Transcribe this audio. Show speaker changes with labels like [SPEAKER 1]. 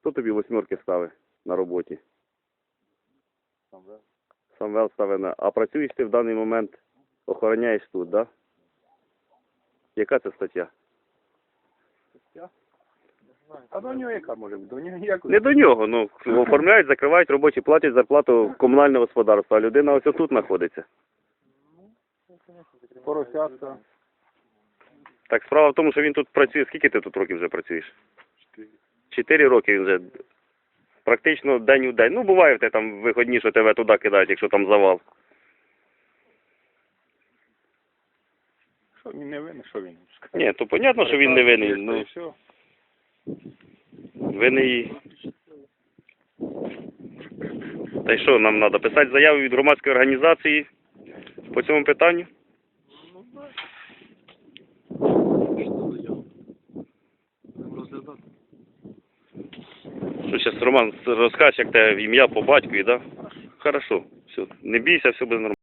[SPEAKER 1] Хто тобі восьмерки ставить на роботі?
[SPEAKER 2] Самвел.
[SPEAKER 1] Самвел ставить на. А працюєш ти в даний момент, охороняєш тут, да? Яка це стаття?
[SPEAKER 2] А до нього яка може бути? До нього ніякої.
[SPEAKER 1] Не до нього, ну оформляють, закривають робочі, платять зарплату комунальне господарство, а людина ось тут знаходиться.
[SPEAKER 2] Поросятка.
[SPEAKER 1] Так справа в тому, що він тут працює. Скільки ти тут років вже працюєш? Чотири роки він вже практично день у день. Ну, буває в тебе там виходні, що тебе туди кидають, якщо там завал.
[SPEAKER 2] Що він не винен, що він?
[SPEAKER 1] Ні, то понятно, що він не винний. Ну,
[SPEAKER 2] все.
[SPEAKER 1] винний. Та й що, нам треба писати заяву від громадської організації по цьому питанню? Що зараз Роман розкаже, як тебе ім'я по батькові, да? Хорошо, все, не бійся, все буде нормально.